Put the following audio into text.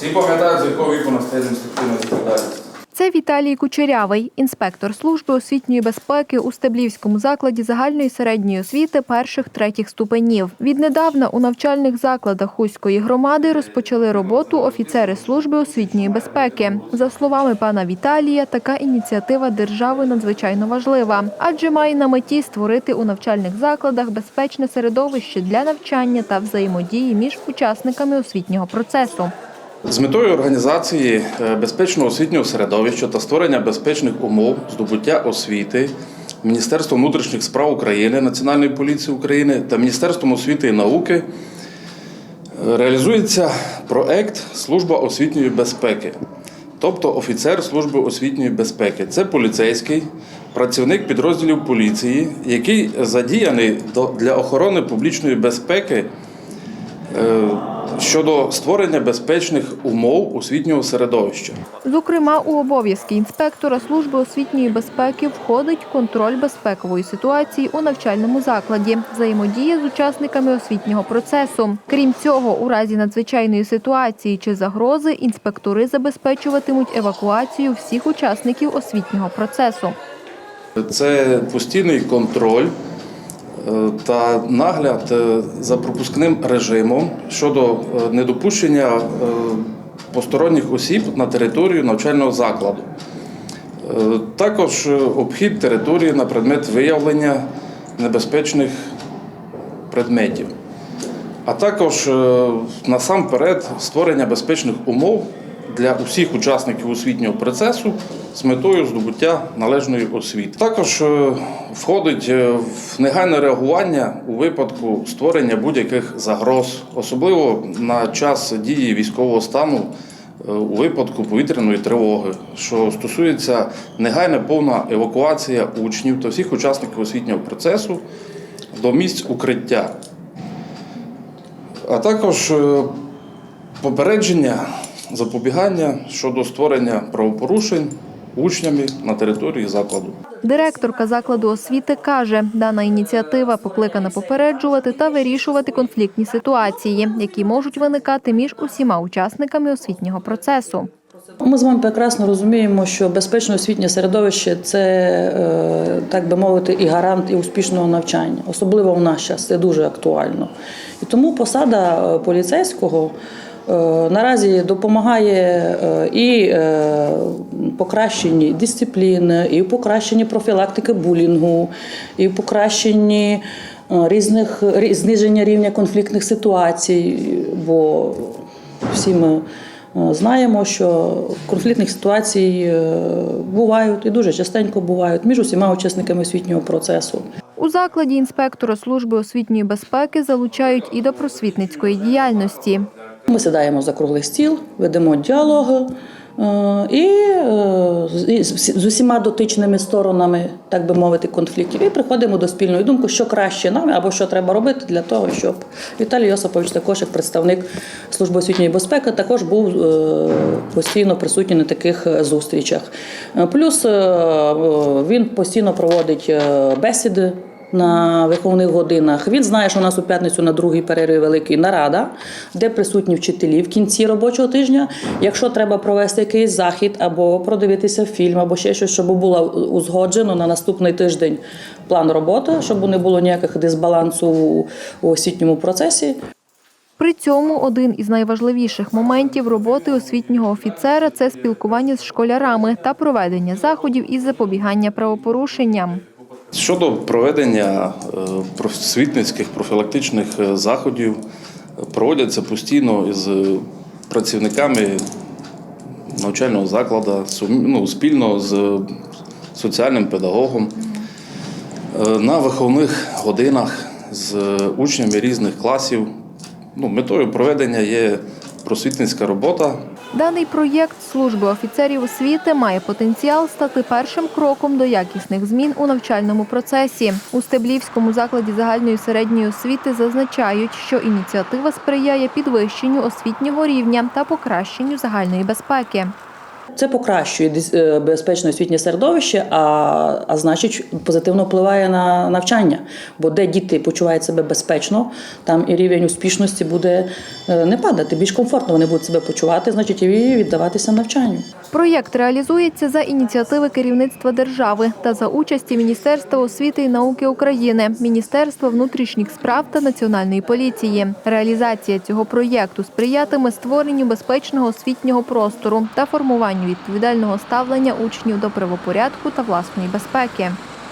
Всі пам'ятають, з якого віку настає адміністративна відповідальність. Це Віталій Кучерявий, інспектор служби освітньої безпеки у Стеблівському закладі загальної середньої освіти перших третіх ступенів. Віднедавна у навчальних закладах Хуської громади розпочали роботу офіцери служби освітньої безпеки. За словами пана Віталія, така ініціатива держави надзвичайно важлива, адже має на меті створити у навчальних закладах безпечне середовище для навчання та взаємодії між учасниками освітнього процесу. З метою організації е, безпечного освітнього середовища та створення безпечних умов здобуття освіти Міністерством внутрішніх справ України, Національної поліції України та Міністерством освіти і науки е, реалізується проект Служба освітньої безпеки, тобто офіцер служби освітньої безпеки. Це поліцейський, працівник підрозділів поліції, який задіяний для охорони публічної безпеки е, щодо створення безпечних умов освітнього середовища. Зокрема, у обов'язки інспектора служби освітньої безпеки входить контроль безпекової ситуації у навчальному закладі, взаємодія з учасниками освітнього процесу. Крім цього, у разі надзвичайної ситуації чи загрози інспектори забезпечуватимуть евакуацію всіх учасників освітнього процесу. Це постійний контроль та нагляд е, за пропускним режимом щодо е, недопущення е, посторонніх осіб на територію навчального закладу. Е, Також е, обхід території на предмет виявлення небезпечних предметів. А також е, насамперед створення безпечних умов для усіх учасників освітнього процесу з метою здобуття належної освіти. Також е, входить е, в негайне реагування у випадку створення будь-яких загроз, особливо на час дії військового стану. е, У випадку повітряної тривоги, що стосується негайна повна евакуація учнів та всіх учасників освітнього процесу до місць укриття а також попередження, запобігання щодо створення правопорушень учнями на території закладу. Директорка закладу освіти каже, дана ініціатива покликана попереджувати та вирішувати конфліктні ситуації, які можуть виникати між усіма учасниками освітнього процесу. Ми з вами прекрасно розуміємо, що безпечне освітнє середовище це, е, так би мовити, і гарант і успішного навчання. Особливо в наш час це дуже актуально. І тому посада е, поліцейського наразі допомагає е, і е, покращенні дисципліни, і покращенні профілактики булінгу, і покращенні е, різних рі- зниження рівня конфліктних ситуацій, бо всі ми е, знаємо, що конфліктних ситуацій е, бувають і дуже частенько бувають між усіма учасниками освітнього процесу. У закладі інспектора служби освітньої безпеки залучають і до просвітницької діяльності. Ми сідаємо за круглий стіл, ведемо діалог е, і е, з- усіма дотичними сторонами, так би мовити, конфліктів, і приходимо до спільної думки, що краще нам або що треба робити для того, щоб Віталій Йосипович, також як представник служби освітньої безпеки, також був е, постійно присутній на таких зустрічах. Плюс він постійно проводить бесіди на виховних годинах. Він знає, що у нас у п'ятницю на другій перерві великий нарада, де присутні вчителі в кінці робочого тижня. Якщо треба провести якийсь захід або продивитися фільм, або ще щось, щоб було узгоджено на наступний тиждень план роботи, щоб не було ніяких дисбалансу у- освітньому процесі. При цьому один із найважливіших моментів роботи освітнього офіцера це спілкування з школярами та проведення заходів із запобігання правопорушенням. Щодо проведення е, просвітницьких профілактичних е, заходів, проводяться постійно із е, працівниками навчального закладу, ну, спільно з соціальним педагогом на виховних годинах з учнями різних класів. Ну, метою проведення є просвітницька робота Даний проєкт служби офіцерів освіти має потенціал стати першим кроком до якісних змін у навчальному процесі. У Стеблівському закладі загальної середньої освіти зазначають, що ініціатива сприяє підвищенню освітнього рівня та покращенню загальної безпеки. Це покращує е, безпечне освітнє середовище, а, а значить позитивно впливає на навчання. Бо де діти почувають себе безпечно, там і рівень успішності буде е, не падати. Більш комфортно вони будуть себе почувати, значить, і віддаватися навчанню. Проєкт реалізується за ініціативи керівництва держави та за участі Міністерства освіти і науки України, Міністерства внутрішніх справ та Національної поліції. Реалізація цього проєкту сприятиме створенню безпечного освітнього простору та формуванню відповідального ставлення учнів до правопорядку та власної безпеки.